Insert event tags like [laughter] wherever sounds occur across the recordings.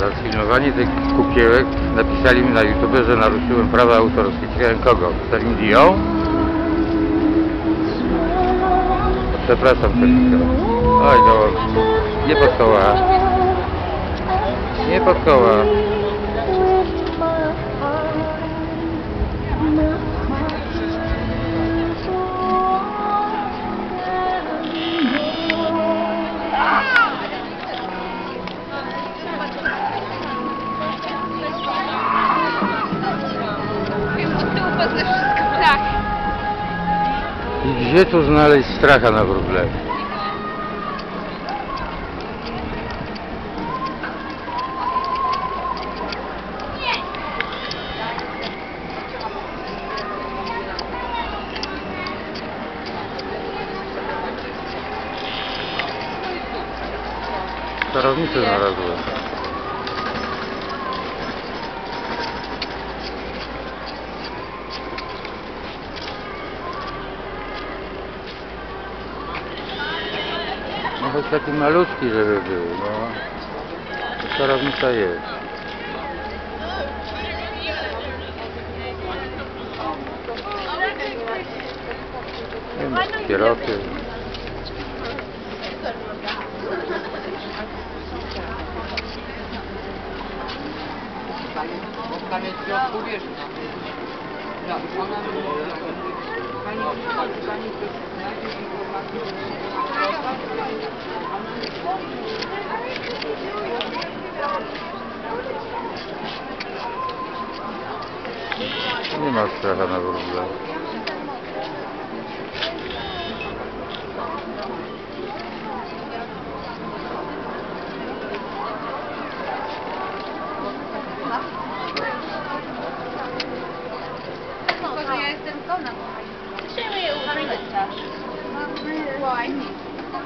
Używanie tych kukiełek napisali mi na YouTube, że naruszyłem prawa autorskie. Ciekawe kogo? Celine Dion? Przepraszam Celinka. Oj no, nie pod koła. Nie pod koła. Poznać wszystko. Tak. I gdzie tu znaleźć stracha na wróble? Czarownicę znalazłem. No choć taki malutki, żeby był, no. To Czarownica jest. Papierosy. Tam jest w środku jest. No, ona mówi, pani, pani, pani, Şimdi masrafına vururlar.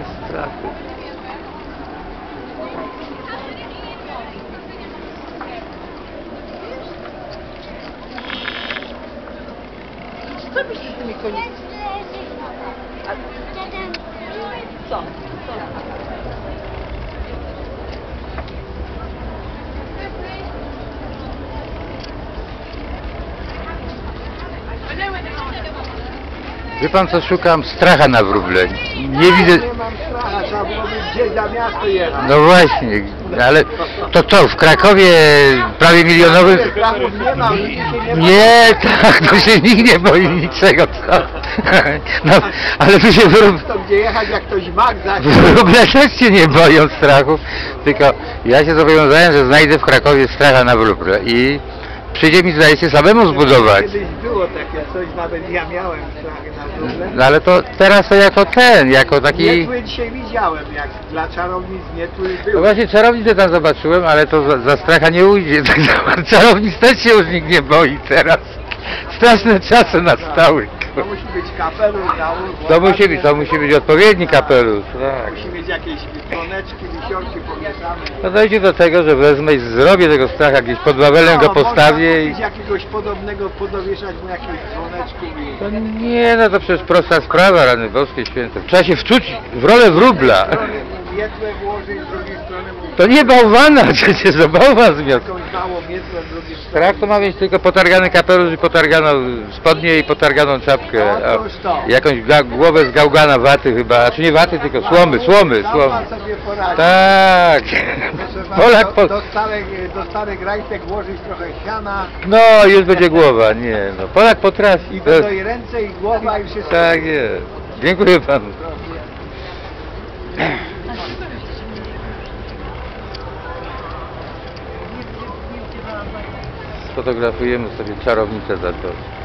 To nie strachy. Co byś z tymi konikami? Co? Co? Wie pan co szukam? Stracha na wróble. Nie widzę... Trzeba gdzieś za miasto jechać. No właśnie, ale to co, w Krakowie prawie milionowym... Nie tak, to się nikt nie boi niczego, co? No, ale tu się wrób... To gdzie jechać, jak ktoś Wróble też się nie boją strachu, tylko ja się zobowiązałem, że znajdę w Krakowie stracha na wróble i przyjdzie mi zdaje się samemu zbudować. Kiedyś było takie coś, nawet ja miałem strach. No ale to teraz to jako ten, jako taki... Nietły dzisiaj widziałem, jak dla czarownic nietły No był. właśnie czarownicę tam zobaczyłem, ale to za, za stracha nie ujdzie. [laughs] Tak Czarownic też się już nikt nie boi teraz. Straszne czasy nastały. To musi być kapelusz, załóż. To musi być, to musi być odpowiedni kapelusz. Tak. Musi mieć jakieś dzwoneczki, wisiorki pomieszane. No dojdzie do tego, że wezmę i zrobię tego stracha, gdzieś pod Wawelem go No, można postawię i... jakiegoś podobnego, podowieszać mu jakieś dzwoneczki i... No nie, no to przecież prosta sprawa, rany boskie święte. Trzeba się wczuć w rolę wróbla. Z drugiej strony mu To nie bałwana, [laughs] przecież to bałwan zmiotł. Jakąś małą mietłę z drugiej strony. Strach to ma mieć tylko potargany kapelusz i potarganą spodnie i potarganą czapkę. No. A jakąś głowę z gałgana waty chyba, a czy nie waty, tylko słomy, słomy, słomy. Tak. [laughs] Polak do, po... do, starych, do starych rajtek włożyć trochę siana No, już będzie głowa, nie no. Polak potrafi. i będą i ręce i głowa i wszystko. Tak jest. Dziękuję panu. Sfotografujemy sobie czarownicę za to.